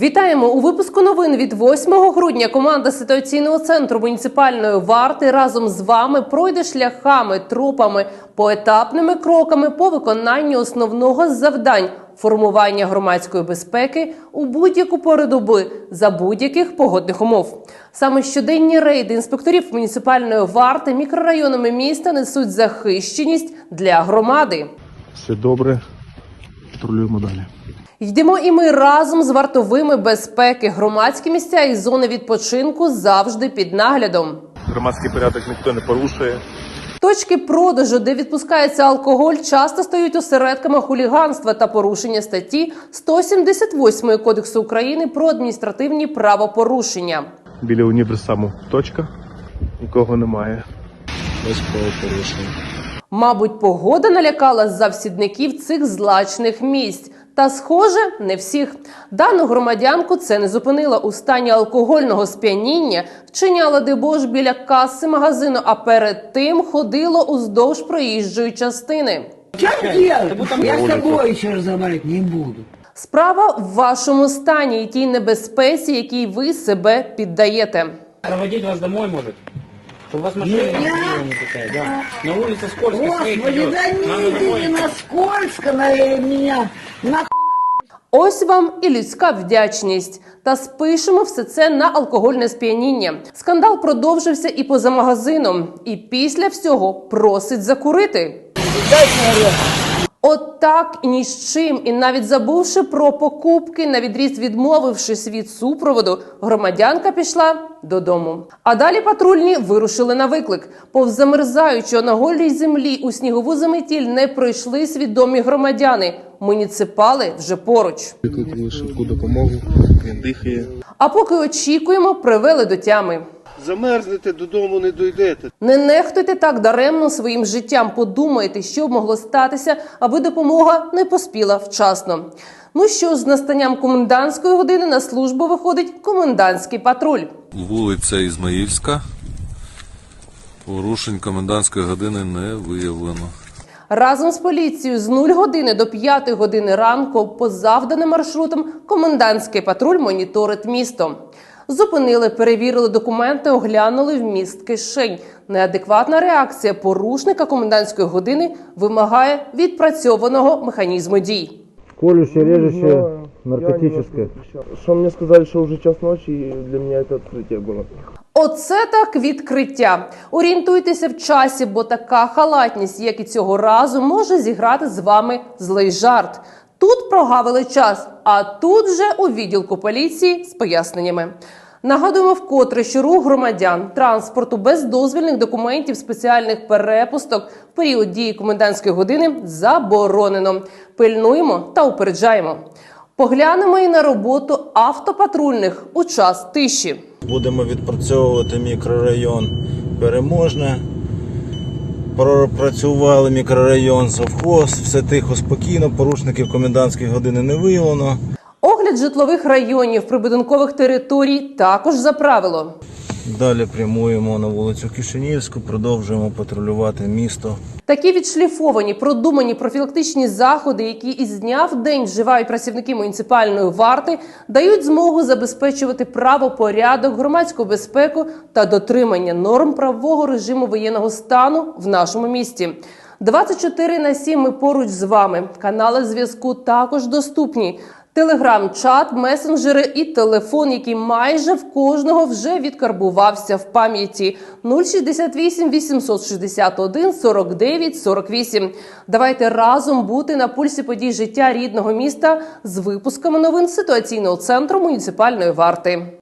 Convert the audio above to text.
Вітаємо у випуску новин від 8 грудня. Команда ситуаційного центру муніципальної варти разом з вами пройде шляхами, тропами, поетапними кроками по виконанню основного завдань формування громадської безпеки у будь-яку пору доби за будь-яких погодних умов. Саме щоденні рейди інспекторів муніципальної варти мікрорайонами міста несуть захищеність для громади. Все добре. Патрулюємо далі. Йдемо і ми разом з вартовими безпеки. Громадські місця і зони відпочинку завжди під наглядом. Громадський порядок ніхто не порушує. Точки продажу, де відпускається алкоголь, часто стають осередками хуліганства та порушення статті 178 Кодексу України про адміністративні правопорушення. Біля універсаму точка. Нікого немає. без правопорушень. Мабуть, погода налякала завсідників цих злачних місць. Та, схоже, не всіх. Дану громадянку це не зупинило у стані алкогольного сп'яніння, вчиняла дебош біля каси магазину, а перед тим ходило уздовж проїжджої частини. Я с тобой еще разговаривать не буду. Справа в вашому стані і тій небезпеці, якій ви себе піддаєте. Проводить вас домой может. Чтобы вас машина не такая, да. На улице скользко, снег Господи, идет. да Надо не домой. на скользко на меня. На Ось вам і людська вдячність. Та спишемо все це на алкогольне сп'яніння. Скандал продовжився і поза магазином. І після всього просить закурити. От так і ні з чим, і навіть забувши про покупки, на відріз відмовившись від супроводу, громадянка пішла додому. А далі патрульні вирушили на виклик. Повз замерзаючого на голій землі у снігову заметіль не пройшли свідомі громадяни. Муніципали вже поруч. Викликали швидку допомогу. Він дихає. А поки очікуємо, привели до тями. Замерзнете, додому не дойдете. Не нехтуйте так даремно своїм життям. Подумайте, що б могло статися, аби допомога не поспіла вчасно. Ну що з настанням комендантської години на службу виходить комендантський патруль. Вулиця Ізмаїльська. Порушень комендантської години не виявлено. Разом з поліцією з 0 години до 5 години ранку по завданим маршрутам комендантський патруль моніторить місто. Зупинили, перевірили документи, оглянули вміст кишень. Неадекватна реакція порушника комендантської години вимагає відпрацьованого механізму дій. Колющее, режущее, наркотическое. Что мне сказали, что уже час ночи, и для меня это открытие было. Оце так відкриття. Орієнтуйтеся в часі, бо така халатність, як і цього разу, може зіграти з вами злий жарт. Тут прогавили час, а тут вже у відділку поліції з поясненнями. Нагадуємо вкотре, що рух громадян транспорту без дозвільних документів спеціальних перепусток в період дії комендантської години заборонено. Пильнуємо та упереджаємо. Поглянемо і на роботу автопатрульних у час тиші. Будемо відпрацьовувати мікрорайон Переможне. Пропрацювали мікрорайон Совхоз, все тихо, спокійно, порушників комендантської години не виявлено. Огляд житлових районів прибудинкових територій також за правило. Далі прямуємо на вулицю Кишинівську, продовжуємо патрулювати місто. Такі відшліфовані, продумані профілактичні заходи, які із дня в день вживають працівники муніципальної варти, дають змогу забезпечувати правопорядок, громадську безпеку та дотримання норм правового режиму воєнного стану в нашому місті. 24 на 7 ми поруч з вами. Канали зв'язку також доступні. Телеграм, чат, месенджери і телефон, який майже в кожного вже відкарбувався в пам'яті 068 861 49 48. Давайте разом бути на пульсі подій життя рідного міста з випусками новин ситуаційного центру муніципальної варти.